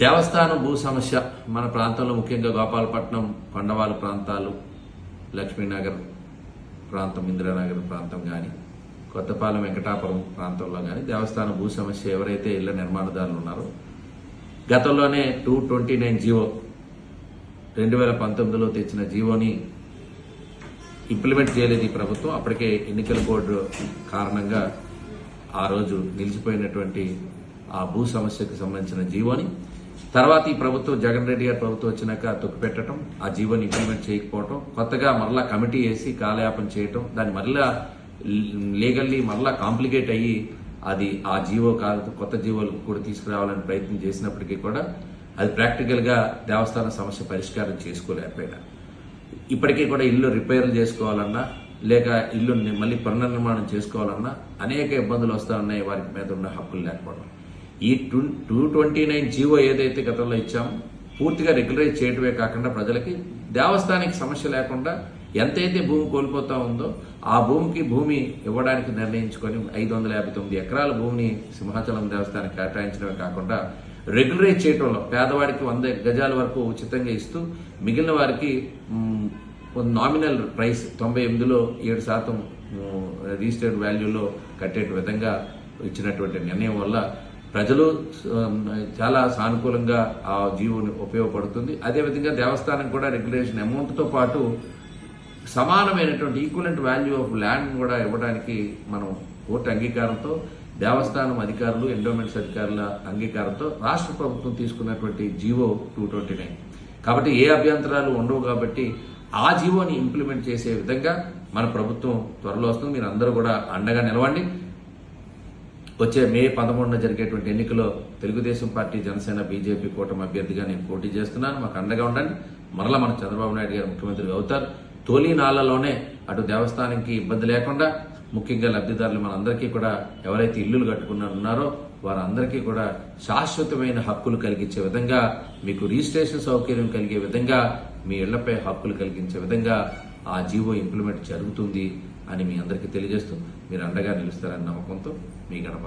దేవస్థానం భూ సమస్య మన ప్రాంతంలో ముఖ్యంగా గోపాలపట్నం కొండవాళ్ళ ప్రాంతాలు లక్ష్మీనగర్ ప్రాంతం ఇందిరానగర్ ప్రాంతం కానీ కొత్తపాలెం వెంకటాపురం ప్రాంతంలో కానీ దేవస్థానం భూ సమస్య ఎవరైతే ఇళ్ళ నిర్మాణదారులు ఉన్నారో గతంలోనే టూ ట్వంటీ నైన్ జీవో రెండు వేల పంతొమ్మిదిలో తెచ్చిన జీవోని ఇంప్లిమెంట్ చేయలేదు ఈ ప్రభుత్వం. అప్పటికే ఎన్నికల బోర్డు కారణంగా ఆ రోజు నిలిచిపోయినటువంటి ఆ భూ సమస్యకు సంబంధించిన జీవోని తర్వాత ఈ ప్రభుత్వం జగన్ రెడ్డి గారి ప్రభుత్వం వచ్చినాక తొక్కిపెట్టడం ఆ జీవోని ఇంప్లిమెంట్ చేయకపోవటం కొత్తగా మరలా కమిటీ వేసి కాలయాపన చేయటం దాన్ని మరలా లీగల్లీ మరలా కాంప్లికేట్ అయ్యి అది ఆ జీవో కాదు కొత్త జీవోలు కూడా తీసుకురావాలని ప్రయత్నం చేసినప్పటికీ కూడా అది ప్రాక్టికల్గా దేవస్థాన సమస్య పరిష్కారం చేసుకోలేకపోయినా. ఇప్పటికీ కూడా ఇల్లు రిపేర్లు చేసుకోవాలన్నా లేక ఇల్లు మళ్ళీ పునర్నిర్మాణం చేసుకోవాలన్నా అనేక ఇబ్బందులు వస్తూ ఉన్నాయి వారి మీద ఉన్న హక్కులు లేకపోవడం. ఈ two two twenty nine GO ఏదైతే గతంలో ఇచ్చామో పూర్తిగా రెగ్యులరైజ్ చేయటమే కాకుండా ప్రజలకి దేవస్థానికి సమస్య లేకుండా ఎంతైతే భూమి కోల్పోతా ఉందో ఆ భూమికి భూమి ఇవ్వడానికి నిర్ణయించుకొని ఐదు వందల యాభై తొమ్మిది ఎకరాల భూమిని సింహాచలం దేవస్థానానికి కేటాయించడమే కాకుండా రెగ్యులరైజ్ చేయటంలో పేదవాడికి వంద గజాల వరకు ఉచితంగా ఇస్తూ మిగిలిన వారికి నామినల్ ప్రైస్ తొంభై ఎనిమిదిలో ఏడు శాతం రిజిస్టర్డ్ వాల్యూలో కట్టే విధంగా ఇచ్చినటువంటి నిర్ణయం వల్ల ప్రజలు చాలా సానుకూలంగా ఆ జీవోని ఉపయోగపడుతుంది. అదేవిధంగా దేవస్థానం కూడా రెగ్యులేషన్ అమౌంట్తో పాటు సమానమైనటువంటి ఈక్వలెంట్ వాల్యూ ఆఫ్ ల్యాండ్ కూడా ఇవ్వడానికి మనం కోర్టు అంగీకారంతో దేవస్థానం అధికారులు ఎండోమెంట్స్ అధికారుల అంగీకారంతో రాష్ట్ర ప్రభుత్వం తీసుకున్నటువంటి జీవో టూ ట్వంటీ నైన్ కాబట్టి ఏ అభ్యంతరాలు ఉండవు కాబట్టి ఆ జీవోని ఇంప్లిమెంట్ చేసే విధంగా మన ప్రభుత్వం త్వరలో వస్తుంది. మీరు అందరూ కూడా అండగా నిలవండి. వచ్చే మే పదమూడున జరిగేటువంటి ఎన్నికలో తెలుగుదేశం పార్టీ జనసేన బీజేపీ కూటమి అభ్యర్థిగా నేను పోటీ చేస్తున్నాను. మాకు అండగా ఉండండి. మరలా మన చంద్రబాబు నాయుడు గారు ముఖ్యమంత్రి అవుతారు. తొలి నాళ్ళలోనే అటు దేవస్థానానికి ఇబ్బంది లేకుండా ముఖ్యంగా లబ్ధిదారులు మనందరికీ కూడా ఎవరైతే ఇల్లులు కట్టుకున్నారో ఉన్నారో వారందరికీ కూడా శాశ్వతమైన హక్కులు కలిగించే విధంగా మీకు రిజిస్ట్రేషన్ సౌకర్యం కలిగే విధంగా మీ ఇళ్ళపై హక్కులు కలిగించే విధంగా ఆ జీవో ఇంప్లిమెంట్ జరుగుతుంది అని మీ అందరికీ తెలియజేస్తూ మీరు అండగా నిలుస్తారని నమ్మకంతో మీ గణప